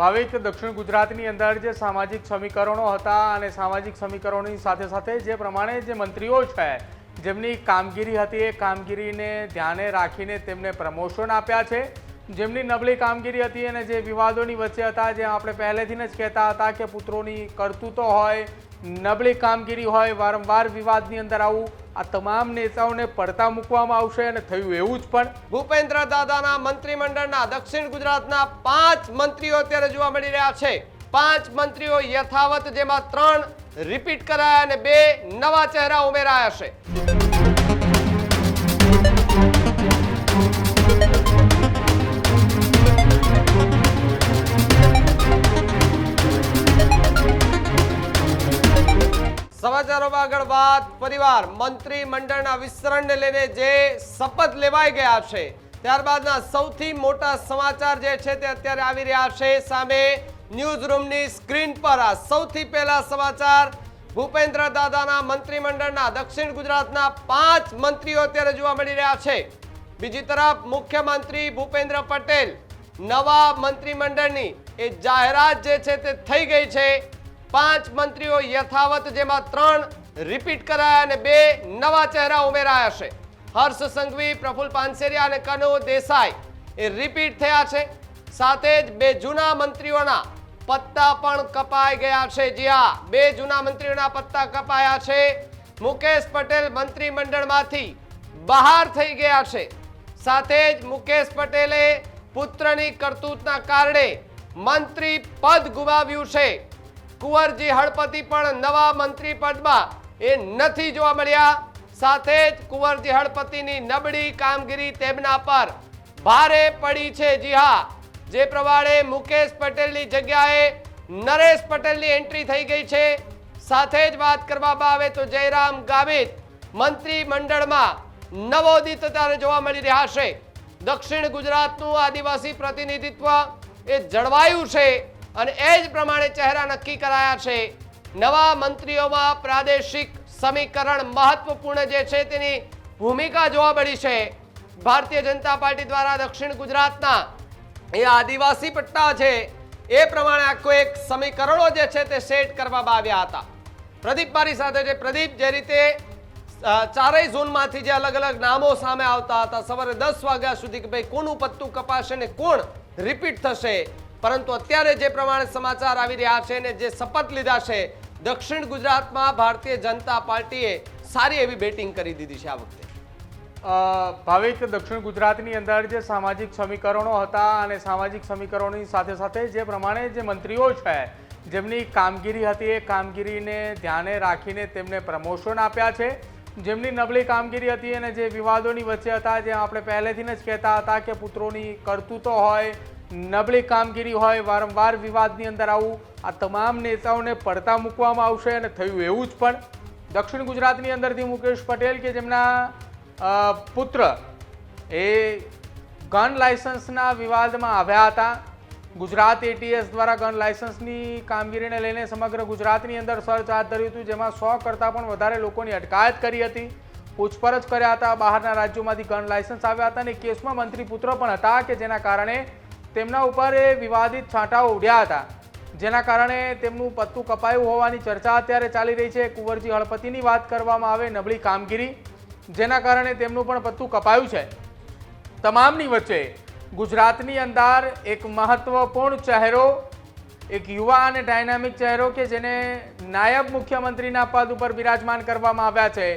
ભાવિક દક્ષિણ ગુજરાતની અંદર જે સામાજિક સમીકરણો હતા અને સામાજિક સમીકરણોની સાથે સાથે જે પ્રમાણે જે મંત્રીઓ છે, જેમની કામગીરી હતી એ કામગીરીને ધ્યાને રાખીને તેમને પ્રમોશન આપ્યા છે. જેમની નબળી કામગીરી હતી અને જે વિવાદોની વચ્ચે હતા, જે આપણે પહેલેથી જ કહેતા હતા કે પુત્રોની કરતૂતો હોય, નબળી કામગીરી હોય, વારંવાર વિવાદની અંદર આવું આ તમામ નેતાઓને પડતા મૂકવામાં આવશે અને થયું એવું જ પણ. ભૂપેન્દ્ર દાદાના મંત્રીમંડળના દક્ષિણ ગુજરાતના પાંચ મંત્રીઓ અત્યારે જોવા મળી રહ્યા છે. પાંચ મંત્રીઓ યથાવત જેમાં ત્રણ રિપીટ કરાયા અને બે નવા ચહેરા ઉમેરાયા છે. સમાચારોમાં આગળ વાત. પરિવાર મંત્રીમંડળના વિસ્તરણને લઈને જે શપથ લેવાઈ ગયા છે, ત્યારબાદના સૌથી મોટા સમાચાર જે છે તે અત્યારે આવી રહ્યા છે. સામે ન્યૂઝ રૂમની સ્ક્રીન પર આ સૌથી પહેલા સમાચાર. ભૂપેન્દ્ર દાદાના મંત્રીમંડળના દક્ષિણ ગુજરાતના પાંચ મંત્રીઓ અત્યારે જોવા મળી રહ્યા છે. બીજી તરફ મુખ્યમંત્રી ભૂપેન્દ્ર પટેલ, નવા મંત્રીમંડળની એ જાહેરાત જે છે તે થઈ ગઈ છે. પાંચ મંત્રીઓ યથાવત જેમાં ત્રણ રિપીટ કરાયા અને બે નવા ચહેરા ઉમેરાયા છે. હર્ષ સંઘવી, પ્રફુલ પાનસેરિયા અને કનુ દેસાઈ એ રિપીટ થયા છે. સાથે જ બે જૂના મંત્રીઓના પત્તા પણ કપાઈ ગયા છે. જી હા, બે જૂના મંત્રીઓના પત્તા કપાયા છે. મુકેશ પટેલ મંત્રીમંડળમાંથી બહાર થઈ ગયા છે. સાથે જ મુકેશ પટેલે પુત્રની કરતૂતના કારણે મંત્રી પદ ગુમાવ્યું છે. કુંવરજી હળપતિ પણ નવા મંત્રી પદમાં એ નથી જોવા મળ્યા. સાથે જ કુંવરજી હળપતિની નબળી કામગીરી તેમના પર ભારે પડી છે. જી હા, જે પ્રમાણે મુકેશ પટેલની જગ્યાએ નરેશ પટેલની એન્ટ્રી થઈ ગઈ છે. સાથે જ વાત કરવામાં આવે તો જયરામ ગાવિત મંત્રી મંડળમાં નવોદિત ત્યારે જોવા મળી રહ્યા છે. દક્ષિણ ગુજરાતનું આદિવાસી પ્રતિનિધિત્વ એ જળવાયું છે. અને એ જ પ્રમાણે ચહેરા નક્કી કરાયા છે. નવા મંત્રીઓમાં પ્રાદેશિક સમીકરણ મહત્વપૂર્ણ જે છે તેની ભૂમિકા જોવા મળી છે. ભારતીય જનતા પાર્ટી દ્વારા દક્ષિણ ગુજરાતના એ આદિવાસી પટ્ટા છે, એ પ્રમાણે આખો એક સમીકરણો જે છે તે સેટ કરવામાં આવ્યા હતા. પ્રદીપ મારી સાથે છે. પ્રદીપ, જે રીતે ચારેય ઝોનમાંથી જે અલગ અલગ નામો સામે આવતા હતા, સવારે દસ વાગ્યા સુધી કે ભાઈ કોનું પત્તું કપાશે ને કોણ રિપીટ થશે પરંતુ અત્યારે જે પ્રમાણે સમાચાર આવી રહ્યા છે ને જે શપથ લીધા છે, દક્ષિણ ગુજરાતમાં ભારતીય જનતા પાર્ટીએ સારી એવી બેટિંગ કરી દીધી છે આ વખતે. ભાવિક દક્ષિણ ગુજરાતની અંદર જે સામાજિક સમીકરણો હતા અને સામાજિક સમીકરણોની સાથે સાથે જે પ્રમાણે જે મંત્રીઓ છે, જેમની કામગીરી હતી એ કામગીરીને ધ્યાને રાખીને તેમને પ્રમોશન આપ્યા છે. જેમની નબળી કામગીરી હતી અને જે વિવાદોની વચ્ચે હતા, જે આપણે પહેલેથી જ કહેતા હતા કે પુત્રોની કરતૂતો હોય નબળી કામગીરી હોય, વારંવાર વિવાદની અંદર આવું, આ તમામ નેતાઓને પડતા મૂકવામાં આવશે અને થયું એવું જ પણ. દક્ષિણ ગુજરાતની અંદરથી મુકેશ પટેલ કે જેમના પુત્ર એ ગન લાયસન્સના વિવાદમાં આવ્યા હતા. ગુજરાત એટીએસ દ્વારા ગન લાયસન્સની કામગીરીને લઈને સમગ્ર ગુજરાતની અંદર સર્ચ હાથ ધર્યું હતું, જેમાં સો કરતાં પણ વધારે લોકોની અટકાયત કરી હતી. પૂછપરછ કર્યા હતા, બહારના રાજ્યોમાંથી ગન લાયસન્સ આવ્યા હતા અને કેસમાં મંત્રી પુત્ર પણ હતા કે જેના કારણે તેમના ઉપર એ વિવાદિત છાંટાઓ ઉડ્યા હતા, જેના કારણે તેમનું પત્તું કપાયું હોવાની ચર્ચા અત્યારે ચાલી રહી છે. કુંવરજી હળપતિની વાત કરવામાં આવે નબળી કામગીરી, જેના કારણે તેમનું પણ પત્તું કપાયું છે. તમામની વચ્ચે ગુજરાતની અંદર એક મહત્વપૂર્ણ ચહેરો, એક યુવા અને ડાયનામિક ચહેરો કે જેને નાયબ મુખ્યમંત્રીના પદ ઉપર બિરાજમાન કરવામાં આવ્યા છે.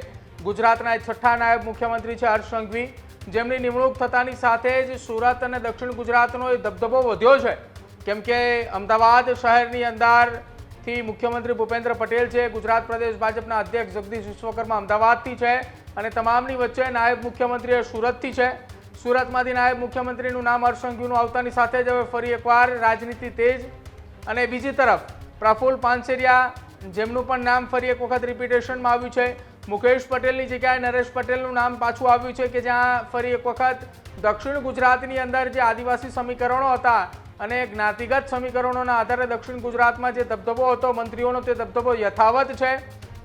ગુજરાતના છઠ્ઠા નાયબ મુખ્યમંત્રી છે હર્ષ સંઘવી. જેમની નિમણૂક થતાની સાથે જ સુરત અને દક્ષિણ ગુજરાતનો એ દબદબો વધ્યો છે. કેમ કે અમદાવાદ શહેરની અંદરથી મુખ્યમંત્રી ભૂપેન્દ્ર પટેલ છે, ગુજરાત પ્રદેશ ભાજપના અધ્યક્ષ જગદીશ વિશ્વકર્મા અમદાવાદથી છે અને તમામની વચ્ચે નાયબ મુખ્યમંત્રી સુરતથી છે. સુરતમાંથી નાયબ મુખ્યમંત્રીનું નામ હર્ષ આવતાની સાથે જ હવે ફરી એકવાર રાજનીતિ તેજ અને બીજી તરફ પ્રફુલ પાનસેરિયા જેમનું પણ નામ ફરી એક વખત રિપીટેશનમાં આવ્યું છે. મુકેશ પટેલની જગ્યાએ નરેશ પટેલનું નામ પાછું આવ્યું છે કે જ્યાં ફરી એક વખત દક્ષિણ ગુજરાતની અંદર જે આદિવાસી સમીકરણો હતા અને જ્ઞાતિગત સમીકરણોના આધારે દક્ષિણ ગુજરાતમાં જે દબદબો હતો, મંત્રીઓનો તે દબદબો યથાવત છે.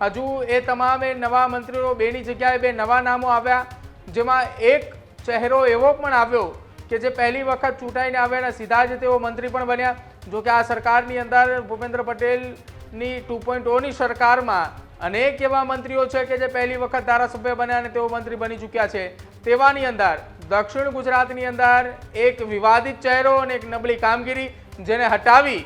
હજુ એ તમામે નવા મંત્રીઓ બેની જગ્યાએ બે નવા નામો આવ્યા, જેમાં એક ચહેરો એવો પણ આવ્યો કે જે પહેલી વખત ચૂંટાઈને આવ્યા અને સીધા જ તેઓ મંત્રી પણ બન્યા. જોકે આ સરકારની અંદર ભૂપેન્દ્ર પટેલની ટુ પોઈન્ટ ઓની સરકારમાં અનેક એવા મંત્રીઓ છે કે જે પહેલી વખત ધારાસભ્ય બન્યા અને તેઓ મંત્રી બની ચૂક્યા છે. તેવાની અંદર, દક્ષિણ ગુજરાતની અંદર એક વિવાદિત ચહેરો અને એક નબળી કામગીરી જેને હટાવી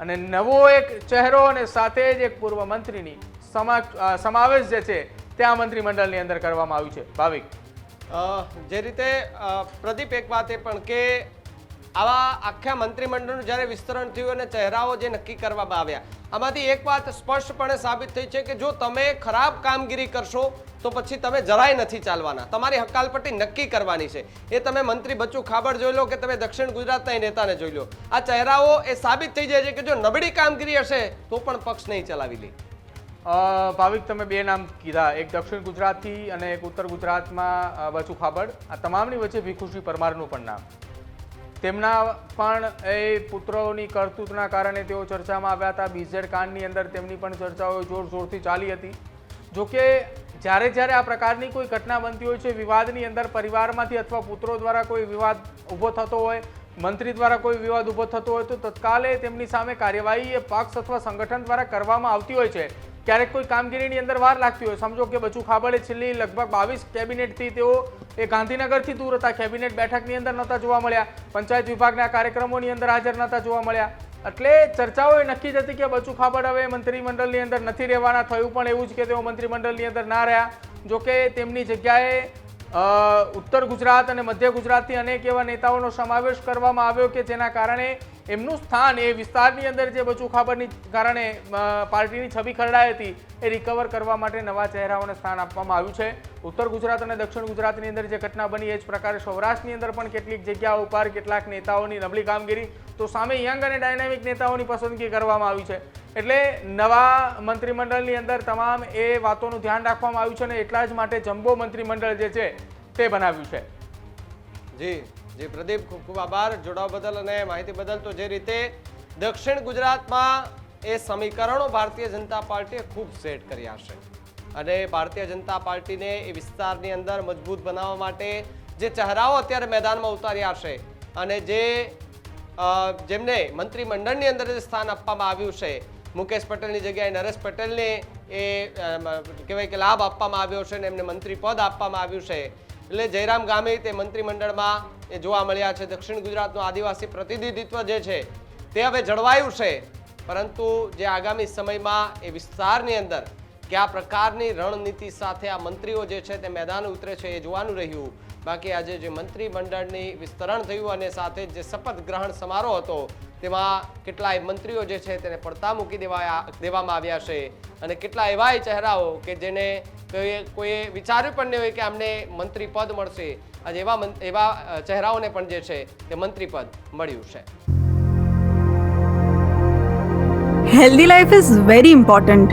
અને નવો એક ચહેરો અને સાથે જ એક પૂર્વ મંત્રીની સમા સમાવેશ જે છે ત્યાં મંત્રીમંડળની અંદર કરવામાં આવ્યું છે. ભાવિક. જે રીતે પ્રદીપ, એક વાત એ પણ કે આવા આખા મંત્રીમંડળનું જ્યારે વિસ્તરણ થયું અને ચહેરાઓ જે નક્કી કરવામાં આવ્યા, આમાંથી એક વાત સ્પષ્ટપણે સાબિત થઈ છે કે જો તમે ખરાબ કામગીરી કરશો, તો પછી તમે જરાય નથી ચાલવાના. તમારી હકાલપટ્ટી નક્કી કરવાની છે. એ તમે મંત્રી બચ્ચુ ખાબડ જોઈ લો કે તમે દક્ષિણ ગુજરાતના નેતાને જોઈ લો. આ ચહેરાઓ એ સાબિત થઈ જાય છે કે જો નબળી કામગીરી હશે, તો પણ પક્ષ નહીં ચલાવી લે. ભાવિક, તમે બે નામ કીધા. એક દક્ષિણ ગુજરાતથી અને એક ઉત્તર ગુજરાતમાં બચુ ખાબડ. આ તમામની વચ્ચે ભીખુશ્રી પરમારનું પણ નામ. તેમના પણ એ પુત્રોની કરતૂતના કારણે તેઓ ચર્ચામાં આવ્યા હતા. બીઝેડ કાંડની અંદર તેમની પણ ચર્ચાઓ જોરશોરથી ચાલી હતી. જોકે જ્યારે જ્યારે આ પ્રકારની કોઈ ઘટના બનતી હોય છે, વિવાદની અંદર પરિવારમાંથી અથવા પુત્રો દ્વારા કોઈ વિવાદ ઊભો થતો હોય, મંત્રી દ્વારા કોઈ વિવાદ ઊભો થતો હોય, તો તત્કાલે તેમની સામે કાર્યવાહી એ પક્ષ અથવા સંગઠન દ્વારા કરવામાં આવતી હોય છે. ક્યારેક કોઈ કામગીરીની અંદર વાર લાગતી હોય. સમજો કે બચુ ખાબડે છેલ્લી લગભગ બાવીસ કેબિનેટથી તેઓ એ ગાંધીનગરથી દૂર હતા. કેબિનેટ બેઠકની અંદર નહોતા જોવા મળ્યા. પંચાયત વિભાગના કાર્યક્રમોની અંદર હાજર નહોતા જોવા મળ્યા. એટલે ચર્ચાઓ એ નક્કી જ હતી કે બચુ ખાબડ હવે મંત્રીમંડળની અંદર નથી રહેવાના. થયું પણ એવું જ કે તેઓ મંત્રીમંડળની અંદર ના રહ્યા. જોકે તેમની જગ્યાએ ઉત્તર ગુજરાત અને મધ્ય ગુજરાતથી અનેક એવા નેતાઓનો સમાવેશ કરવામાં આવ્યો કે જેના કારણે એમનું સ્થાન એ વિસ્તારની અંદર જે બચુ ખાબરની કારણે પાર્ટીની છબી ખરડાઈ હતી, એ રિકવર કરવા માટે નવા ચહેરાઓને સ્થાન આપવામાં આવ્યું છે. ઉત્તર ગુજરાત અને દક્ષિણ ગુજરાતની અંદર જે ઘટના બની, એ જ પ્રકારે સૌરાષ્ટ્રની અંદર પણ કેટલીક જગ્યાઓ ઉપર કેટલાક નેતાઓની નબળી કામગીરી તો સામે યંગ અને ડાયનામિક નેતાઓની પસંદગી કરવામાં આવી છે. એટલે નવા મંત્રીમંડળની અંદર તમામ એ વાતોનું ધ્યાન રાખવામાં આવ્યું છે અને એટલા જ માટે જમ્બો મંત્રીમંડળ જે છે તે બનાવ્યું છે. જી જી, પ્રદીપ, ખૂબ ખૂબ આભાર. જોડાવા બદલ અને માહિતી બદલ તો જે રીતે દક્ષિણ ગુજરાતમાં એ સમીકરણો ભારતીય જનતા પાર્ટીએ ખૂબ સેટ કર્યા છે. અને ભારતીય જનતા પાર્ટીને એ વિસ્તારની અંદર મજબૂત બનાવવા માટે જે ચહેરાઓ અત્યારે મેદાનમાં ઉતાર્યા છે અને જે જેમને મંત્રીમંડળની અંદર સ્થાન આપવામાં આવ્યું છે. મુકેશ પટેલની જગ્યાએ નરેશ પટેલને એ કહેવાય કે લાભ આપવામાં આવ્યો છે અને એમને મંત્રી પદ આપવામાં આવ્યું છે. એટલે જયરામ ગામે તે મંત્રીમંડળમાં એ જોવા મળ્યા છે. દક્ષિણ ગુજરાતનું આદિવાસી પ્રતિનિધિત્વ જે છે તે હવે જળવાયું છે. પરંતુ જે આગામી સમયમાં એ વિસ્તારની અંદર કે આ પ્રકારની રણનીતિ સાથે આ મંત્રીઓ જે છે તે મેદાન ઉતરે છે એ જોવાનું રહ્યું. બાકી આજે જે મંત્રી મંડળની વિસ્તરણ થયું અને સાથે જે શપથ ગ્રહણ સમારોહ હતો, તેમાં કેટલાય મંત્રીઓ જે છે તેને પડતા મૂકી દેવાયા, દેવામાં આવ્યા છે. અને કેટલા એવાય ચહેરાઓ કે જેને કોઈએ વિચાર્યું પણ નહીં હોય કે અમને મંત્રી પદ મળશે. આજે એવા એવા ચહેરાઓને પણ જે છે તે મંત્રી પદ મળ્યું છે. Healthy life is very important